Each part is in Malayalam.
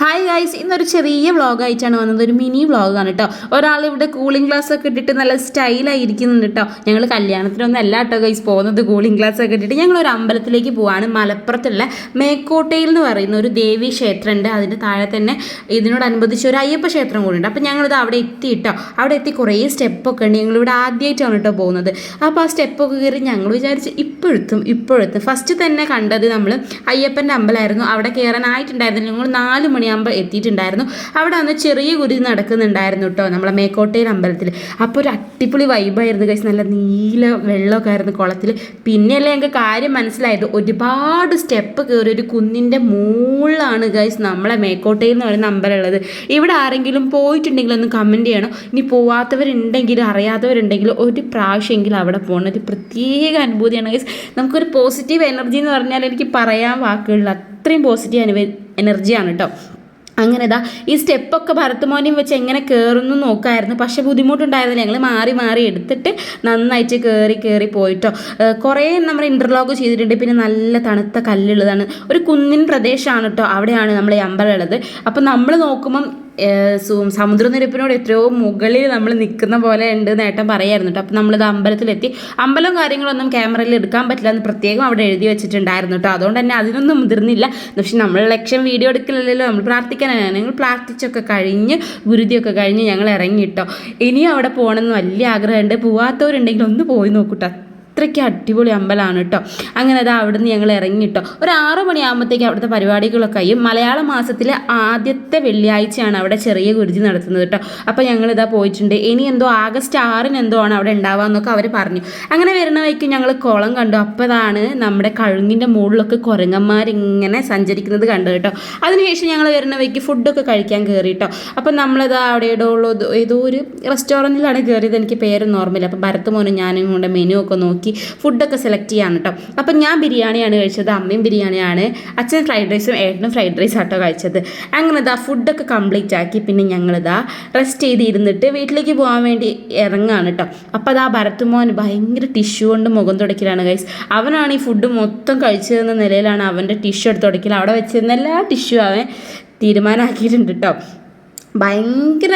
ഹായ് ഗൈസ് ഇന്നൊരു ചെറിയ വ്ളോഗായിട്ടാണ് വന്നത്. ഒരു മിനി വ്ളോഗാണ് കേട്ടോ ഒരാൾ ഇവിടെ കൂളിംഗ് ഗ്ലാസ് ഒക്കെ ഇട്ടിട്ട് നല്ല സ്റ്റൈലായി ഇരിക്കുന്നുണ്ട് കേട്ടോ ഞങ്ങൾ കല്യാണത്തിനൊന്നും അല്ല കേട്ടോ ഗൈസ് പോകുന്നത് കൂളിംഗ് ഗ്ലാസ് ഒക്കെ ഇട്ടിട്ട് ഞങ്ങൾ ഒരു അമ്പലത്തിലേക്ക് പോവാണ്. മലപ്പുറത്തുള്ള മേക്കോട്ടയിൽ എന്ന് പറയുന്ന ഒരു ദേവി ക്ഷേത്രമുണ്ട്. അതിന്റെ താഴെ തന്നെ ഇതിനോടനുബന്ധിച്ച് ഒരു അയ്യപ്പ ക്ഷേത്രം കൂടി ഉണ്ട് അപ്പോൾ ഞങ്ങളിത് അവിടെ എത്തി കേട്ടോ അവിടെ എത്തി കുറേ സ്റ്റെപ്പൊക്കെ ഉണ്ട്. ഞങ്ങളിവിടെ ആദ്യമായിട്ടാണ് കേട്ടോ പോകുന്നത്. അപ്പോൾ ആ സ്റ്റെപ്പൊക്കെ കയറി ഞങ്ങൾ വിചാരിച്ച് ഇപ്പോഴത്തും ഇപ്പോഴത്തും. ഫസ്റ്റ് തന്നെ കണ്ടത് നമ്മൾ അയ്യപ്പന്റെ അമ്പലമായിരുന്നു. അവിടെ കയറാനായിട്ടുണ്ടായിരുന്നു ഞങ്ങൾ നാല് മണിയാകുമ്പോൾ എത്തിയിട്ടുണ്ടായിരുന്നു. അവിടെ അന്ന് ചെറിയ കുരി നടക്കുന്നുണ്ടായിരുന്നു കേട്ടോ നമ്മളെ മേക്കോട്ടയിൽ അമ്പലത്തിൽ അപ്പോൾ ഒരു അടിപൊളി വൈബായിരുന്നു കഴിച്ച് നല്ല നീല വെള്ളമൊക്കെ ആയിരുന്നു കുളത്തിൽ പിന്നെയല്ലേ ഞങ്ങൾക്ക് കാര്യം മനസ്സിലായത്. ഒരുപാട് സ്റ്റെപ്പ് കയറി ഒരു കുന്നിന്റെ മുകളിലാണ് ഗൈസ് നമ്മളെ മേക്കോട്ടയിൽ എന്ന് പറയുന്ന അമ്പലം ഉള്ളത്. ഇവിടെ ആരെങ്കിലും പോയിട്ടുണ്ടെങ്കിൽ ഒന്ന് കമന്റ് ചെയ്യണം. ഇനി പോവാത്തവരുണ്ടെങ്കിലും അറിയാത്തവരുണ്ടെങ്കിലും ഒരു പ്രാവശ്യമെങ്കിലും അവിടെ പോകണം ഒരു പ്രത്യേക അനുഭൂതിയാണ് ഗൈസ് നമുക്കൊരു പോസിറ്റീവ് എനർജി എന്ന് പറഞ്ഞാൽ എനിക്ക് പറയാൻ വാക്കുകളില്ല അത്രയും പോസിറ്റീവ് അനുഭവ എനർജിയാണ് കേട്ടോ അങ്ങനെ ഇതാ ഈ സ്റ്റെപ്പൊക്കെ ഭരത്തുമോനെയും വെച്ച് എങ്ങനെ കയറുന്നു നോക്കായിരുന്നു. പക്ഷേ ബുദ്ധിമുട്ടുണ്ടായിരുന്നില്ല. ഞങ്ങൾ മാറി മാറി എടുത്തിട്ട് നന്നായിട്ട് കയറി കയറി പോയിട്ടോ. കുറേ നമ്മൾ ഇന്റർലോക്ക് ചെയ്തിട്ടുണ്ട്. പിന്നെ നല്ല തണുത്ത കല്ലുള്ളതാണ്. ഒരു കുന്നിൻ പ്രദേശമാണ് കേട്ടോ അവിടെയാണ് നമ്മൾ ഈ അമ്പലം ഉള്ളത്. അപ്പം നമ്മൾ നോക്കുമ്പം സമുദ്രനിരപ്പിനോട് എത്രയോ മുകളിൽ നമ്മൾ നിൽക്കുന്ന പോലെ ഉണ്ട് നേട്ടം പറയായിരുന്നു കേട്ടോ. അപ്പം നമ്മളിത് അമ്പലത്തിലെത്തി. അമ്പലം കാര്യങ്ങളൊന്നും ക്യാമറയിൽ എടുക്കാൻ പറ്റില്ല എന്ന് പ്രത്യേകം അവിടെ എഴുതി വെച്ചിട്ടുണ്ടായിരുന്നു കേട്ടോ. അതുകൊണ്ട് തന്നെ അതിനൊന്നും മുതിർന്നില്ല. പക്ഷെ നമ്മൾ ലക്ഷ്യം വീഡിയോ എടുക്കില്ലല്ലോ നമ്മൾ പ്രാർത്ഥിക്കാനാണ് ഞങ്ങൾ പ്രാർത്ഥിച്ചൊക്കെ കഴിഞ്ഞ് ഗുരുതിയൊക്കെ കഴിഞ്ഞ് ഞങ്ങൾ ഇറങ്ങി ഇറങ്ങിയിട്ടോ ഇനിയും അവിടെ പോകണമെന്ന് വലിയ ആഗ്രഹമുണ്ട്. പോവാത്തവരുണ്ടെങ്കിൽ ഒന്ന് പോയി നോക്കൂട്ടോ അത്രയ്ക്ക് അടിപൊളി അമ്പലമാണ് കേട്ടോ അങ്ങനെ അത് അവിടുന്ന് ഞങ്ങൾ ഇറങ്ങി കേട്ടോ ഒരു ആറു മണിയാകുമ്പോഴത്തേക്ക് അവിടുത്തെ പരിപാടികളൊക്കെ ആയി. മലയാള മാസത്തിലെ ആദ്യത്തെ വെള്ളിയാഴ്ചയാണ് അവിടെ ചെറിയ ഗുരുതി നടത്തുന്നത് കേട്ടോ അപ്പോൾ ഞങ്ങളിതാ പോയിട്ടുണ്ട്. ഇനി എന്തോ ആഗസ്റ്റ് ആറിന് എന്തോ ആണ് അവിടെ ഉണ്ടാവാന്നൊക്കെ അവർ പറഞ്ഞു. അങ്ങനെ വരുന്ന വഴിക്ക് ഞങ്ങൾ കുളം കണ്ടു. അപ്പോഴാണ് നമ്മുടെ കഴുങ്ങിന്റെ മുകളിലൊക്കെ കുരങ്ങന്മാരിങ്ങനെ സഞ്ചരിക്കുന്നത് കണ്ടു കേട്ടോ അതിനുശേഷം ഞങ്ങൾ വരുന്ന വഴിക്ക് ഫുഡൊക്കെ കഴിക്കാൻ കയറി കേട്ടോ അപ്പം നമ്മളത് അവിടെ ഉള്ളത് ഏതോ ഒരു റെസ്റ്റോറന്റിലാണ് കയറിയത് എനിക്ക് പേരൊന്നും ഓർമ്മയില്ല. അപ്പോൾ ഭരത്ത് മോനും ഞാനും കൊണ്ട് മെനു ഒക്കെ നോക്കി നോക്കി ഫുഡൊക്കെ സെലക്ട് ചെയ്യാണ് കേട്ടോ അപ്പം ഞാൻ ബിരിയാണിയാണ് കഴിച്ചത് അമ്മയും ബിരിയാണിയാണ്. അച്ഛൻ ഫ്രൈഡ് റൈസും ഏട്ടനും ഫ്രൈഡ് റൈസ് ആട്ടോ കഴിച്ചത്. അങ്ങനെ ഇതാ ഫുഡൊക്കെ കംപ്ലീറ്റ് ആക്കി പിന്നെ ഞങ്ങളിതാ റെസ്റ്റ് ചെയ്ത് ഇരുന്നിട്ട് വീട്ടിലേക്ക് പോകാൻ വേണ്ടി ഇറങ്ങാണ് കേട്ടോ അപ്പോൾ അതാ ഭരത്തുമോൻ ഭയങ്കര ടിഷ്യൂ കൊണ്ട് മുഖം തുടക്കലാണ് ഗൈസ് അവനാണ് ഈ ഫുഡ് മൊത്തം കഴിച്ചതെന്ന നിലയിലാണ് അവന്റെ ടിഷ്യൂ എടുത്ത് തുടക്കൽ അവിടെ വെച്ചിരുന്ന എല്ലാ ടിഷ്യൂ അവൻ തീരുമാനമാക്കിയിട്ടുണ്ട് കേട്ടോ ഭയങ്കര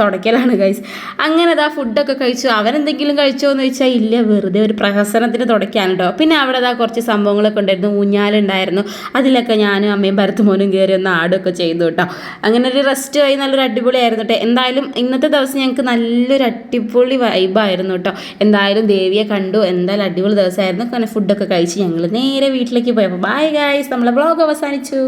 തുടക്കലാണ് ഗൈസ് അങ്ങനെ അതാ ഫുഡൊക്കെ കഴിച്ചു. അവരെന്തെങ്കിലും കഴിച്ചോ എന്ന് ചോദിച്ചാൽ ഇല്ല വെറുതെ ഒരു പ്രഹസനത്തിന് തുടയ്ക്കാണ് കേട്ടോ പിന്നെ അവിടെ അതാ കുറച്ച് സംഭവങ്ങളൊക്കെ ഉണ്ടായിരുന്നു. ഊഞ്ഞാലുണ്ടായിരുന്നു അതിലൊക്കെ ഞാനും അമ്മയും ഭരത്തുമോനും കയറി ഒന്ന് ആടൊക്കെ ചെയ്തു കേട്ടോ. അങ്ങനെ ഒരു റെസ്റ്റ് ആയി നല്ലൊരു അടിപൊളിയായിരുന്നു കേട്ടോ. എന്തായാലും ഇന്നത്തെ ദിവസം ഞങ്ങൾക്ക് നല്ലൊരു അടിപൊളി വൈബായിരുന്നു കേട്ടോ. എന്തായാലും ദേവിയെ കണ്ടു. എന്തായാലും അടിപൊളി ദിവസമായിരുന്നു. അങ്ങനെ ഫുഡൊക്കെ കഴിച്ച് ഞങ്ങൾ നേരെ വീട്ടിലേക്ക് പോയപ്പോൾ ബൈ ഗൈസ് നമ്മളെ ബ്ലോഗ് അവസാനിച്ചു.